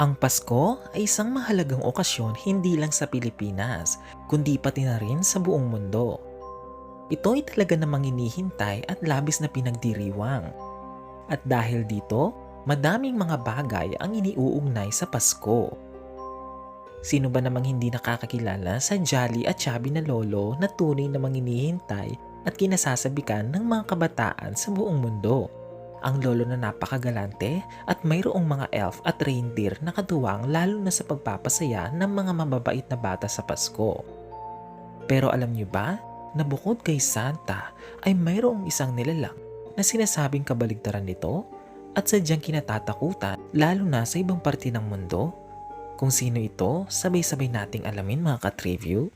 Ang Pasko ay isang mahalagang okasyon hindi lang sa Pilipinas, kundi pati na rin sa buong mundo. Ito ay talaga namang inihintay at labis na pinagdiriwang. At dahil dito, madaming mga bagay ang iniuugnay sa Pasko. Sino ba namang hindi nakakakilala sa jolly at chubby na lolo na tunay namang inihintay at kinasasabikan ng mga kabataan sa buong mundo? Ang lolo na napakagalante at mayroong mga elf at reindeer na katuwang lalo na sa pagpapasaya ng mga mababait na bata sa Pasko. Pero alam niyo ba na bukod kay Santa ay mayroong isang nilalang na sinasabing kabaligtaran nito at sadyang kinatatakutan lalo na sa ibang parte ng mundo? Kung sino ito, sabay-sabay nating alamin mga ka-triview.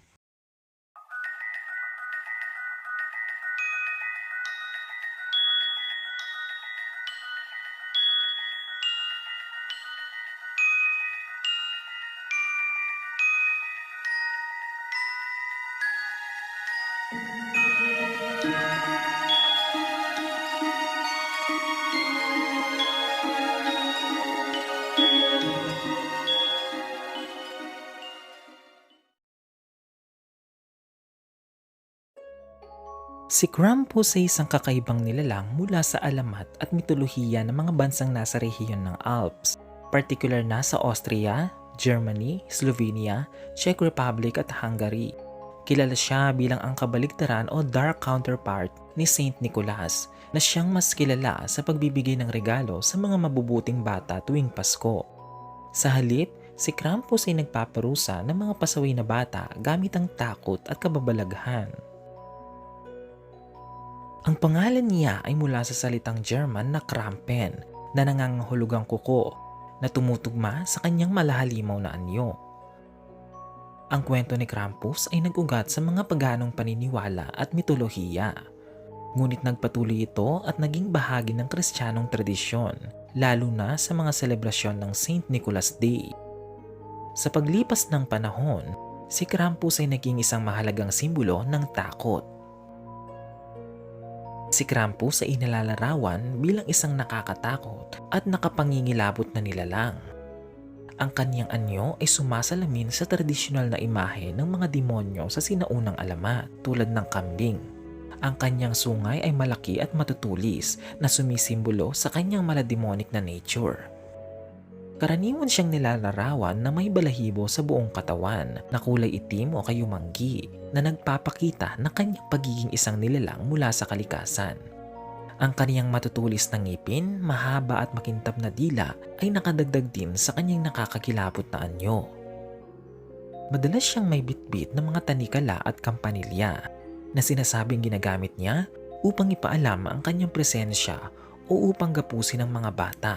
Si Krampus ay isang kakaibang nilalang mula sa alamat at mitolohiya ng mga bansang nasa rehiyon ng Alps, particular na sa Austria, Germany, Slovenia, Czech Republic at Hungary. Kilala siya bilang ang kabaligtaran o dark counterpart ni Saint Nicholas na siyang mas kilala sa pagbibigay ng regalo sa mga mabubuting bata tuwing Pasko. Sa halip, si Krampus ay nagpaparusa ng mga pasaway na bata gamit ang takot at kababalaghan. Ang pangalan niya ay mula sa salitang German na Krampen na nangangahulugang kuko na tumutugma sa kanyang malahalimaw na anyo. Ang kwento ni Krampus ay nag-ugat sa mga paganong paniniwala at mitolohiya. Ngunit nagpatuloy ito at naging bahagi ng kristyanong tradisyon, lalo na sa mga selebrasyon ng Saint Nicholas Day. Sa paglipas ng panahon, si Krampus ay naging isang mahalagang simbolo ng takot Si Krampus ay inalalarawan bilang isang nakakatakot at nakapangingilabot na nilalang. Ang kanyang anyo ay sumasalamin sa tradisyonal na imahe ng mga demonyo sa sinaunang alamat tulad ng kambing. Ang kanyang sungay ay malaki at matutulis na sumisimbolo sa kanyang malademonic na nature. Karaniwan siyang nilalarawan na may balahibo sa buong katawan na kulay itim o kayumanggi na nagpapakita na kanyang pagiging isang nilalang mula sa kalikasan. Ang kaniyang matutulis na ngipin, mahaba at makintab na dila ay nakadagdag din sa kanyang nakakakilabot na anyo. Madalas siyang may bitbit ng mga tanikala at kampanilya na sinasabing ginagamit niya upang ipaalam ang kanyang presensya o upang gapusin ang mga bata.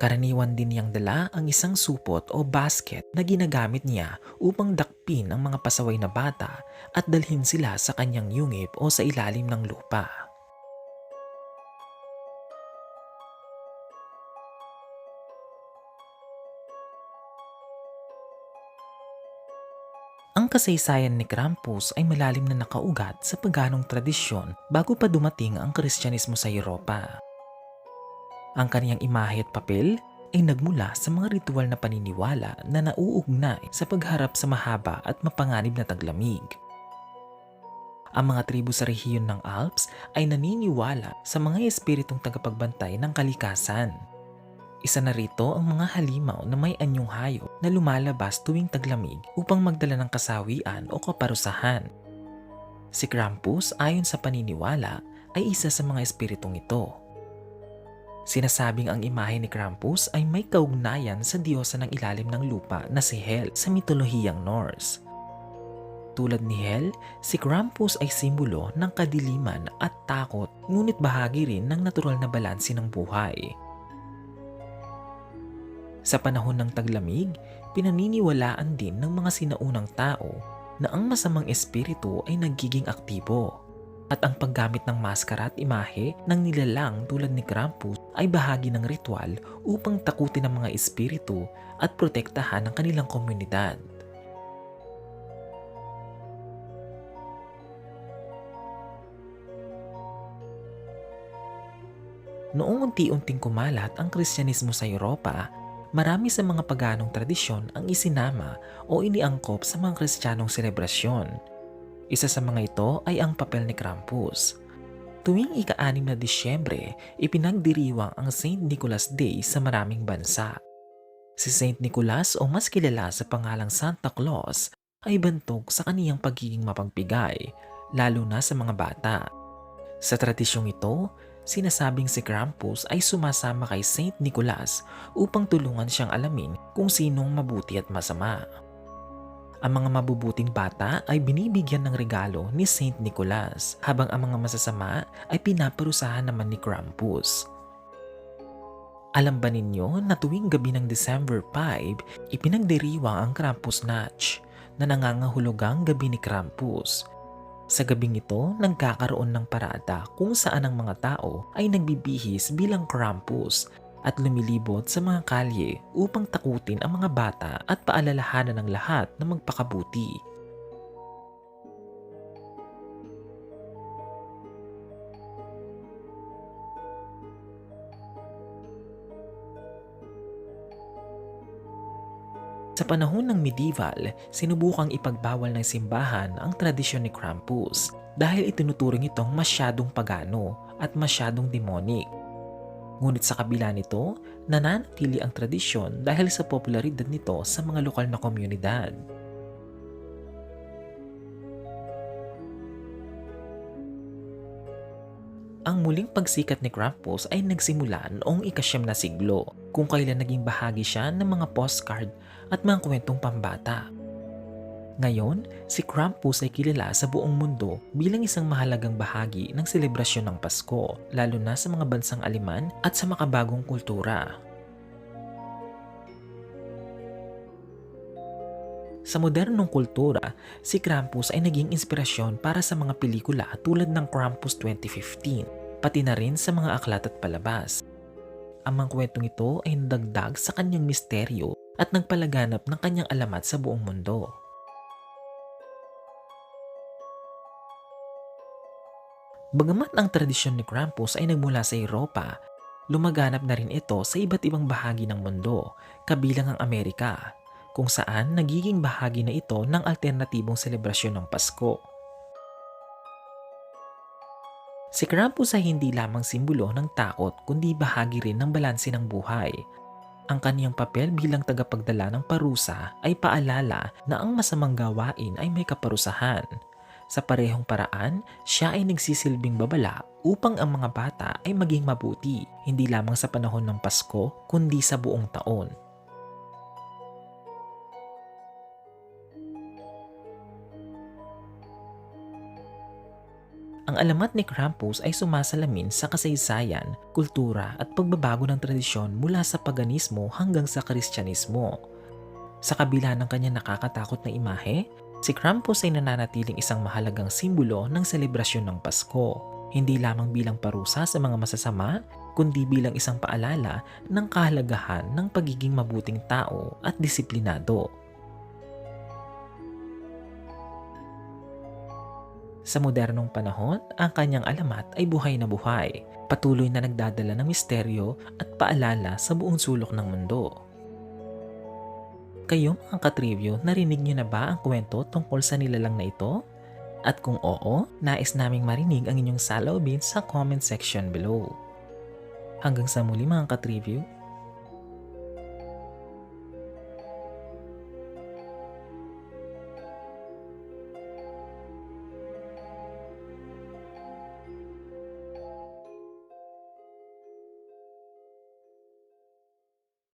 Karaniwan din niyang dala ang isang supot o basket na ginagamit niya upang dakpin ang mga pasaway na bata at dalhin sila sa kanyang yungip o sa ilalim ng lupa. Ang kasaysayan ni Krampus ay malalim na nakaugat sa paganong tradisyon bago pa dumating ang Kristyanismo sa Europa. Ang kaniyang imahe at papel ay nagmula sa mga ritual na paniniwala na nauugnay sa pagharap sa mahaba at mapanganib na taglamig. Ang mga tribu sa rehiyon ng Alps ay naniniwala sa mga espiritong tagapagbantay ng kalikasan. Isa na rito ang mga halimaw na may anyong hayop na lumalabas tuwing taglamig upang magdala ng kasawian o kaparusahan. Si Krampus ayon sa paniniwala ay isa sa mga espiritong ito. Sinasabing ang imahe ni Krampus ay may kaugnayan sa diyosa ng ilalim ng lupa na si Hel sa mitolohiyang Norse. Tulad ni Hel, si Krampus ay simbolo ng kadiliman at takot ngunit bahagi rin ng natural na balanse ng buhay. Sa panahon ng taglamig, pinaniniwalaan din ng mga sinaunang tao na ang masamang espiritu ay nagiging aktibo at ang paggamit ng maskara at imahe ng nilalang tulad ni Krampus ay bahagi ng ritual upang takutin ang mga espiritu at protektahan ang kanilang komunidad. Noong unti-unting kumalat ang Kristyanismo sa Europa, marami sa mga paganong tradisyon ang isinama o iniangkop sa mga kristyanong selebrasyon. Isa sa mga ito ay ang papel ni Krampus. Tuwing ika-anim na Disyembre, ipinagdiriwang ang St. Nicholas Day sa maraming bansa. Si St. Nicholas o mas kilala sa pangalang Santa Claus ay bantog sa kaniyang pagiging mapagpigay, lalo na sa mga bata. Sa tradisyong ito, sinasabing si Krampus ay sumasama kay Saint Nicholas upang tulungan siyang alamin kung sinong mabuti at masama. Ang mga mabubuting bata ay binibigyan ng regalo ni Saint Nicholas habang ang mga masasama ay pinaparusahan naman ni Krampus. Alam ba ninyo na tuwing gabi ng December 5, ipinagdiriwang ang Krampus Natch na nangangahulugang gabi ni Krampus sa gabing ito, nagkakaroon ng parada kung saan ang mga tao ay nagbibihis bilang Krampus at lumilibot sa mga kalye upang takutin ang mga bata at paalalahanan ng lahat na magpakabuti. Sa panahon ng medieval, sinubukang ipagbawal ng simbahan ang tradisyon ni Krampus dahil itinuturing itong masyadong pagano at masyadong demonic. Ngunit sa kabila nito, nananatili ang tradisyon dahil sa popularidad nito sa mga lokal na komunidad. Ang muling pagsikat ni Krampus ay nagsimula noong ikasyam na siglo kung kailan naging bahagi siya ng mga postcard at mga kwentong pambata. Ngayon, si Krampus ay kilala sa buong mundo bilang isang mahalagang bahagi ng selebrasyon ng Pasko, lalo na sa mga bansang Aliman at sa makabagong kultura. Sa modernong kultura, si Krampus ay naging inspirasyon para sa mga pelikula tulad ng Krampus 2015, pati na rin sa mga aklat at palabas. Ang mga kwentong ito ay nadagdag sa kanyang misteryo at nagpalaganap ng kanyang alamat sa buong mundo. Bagamat ang tradisyon ni Krampus ay nagmula sa Europa, lumaganap na rin ito sa iba't ibang bahagi ng mundo, kabilang ang Amerika, kung saan nagiging bahagi na ito ng alternatibong selebrasyon ng Pasko. Si Krampus ay hindi lamang simbolo ng takot kundi bahagi rin ng balanse ng buhay. Ang kaniyang papel bilang tagapagdala ng parusa ay paalala na ang masamang gawain ay may kaparusahan. Sa parehong paraan, siya ay nagsisilbing babala upang ang mga bata ay maging mabuti, hindi lamang sa panahon ng Pasko kundi sa buong taon. Ang alamat ni Krampus ay sumasalamin sa kasaysayan, kultura at pagbabago ng tradisyon mula sa paganismo hanggang sa kristyanismo. Sa kabila ng kanyang nakakatakot na imahe, si Krampus ay nananatiling isang mahalagang simbolo ng selebrasyon ng Pasko, hindi lamang bilang parusa sa mga masasama, kundi bilang isang paalala ng kahalagahan ng pagiging mabuting tao at disiplinado. Sa modernong panahon, ang kanyang alamat ay buhay na buhay, patuloy na nagdadala ng misteryo at paalala sa buong sulok ng mundo. Kayo mga katrivyo, narinig niyo na ba ang kwento tungkol sa nilalang na ito? At kung oo, nais naming marinig ang inyong saloobin sa comment section below. Hanggang sa muli mga katrivyo,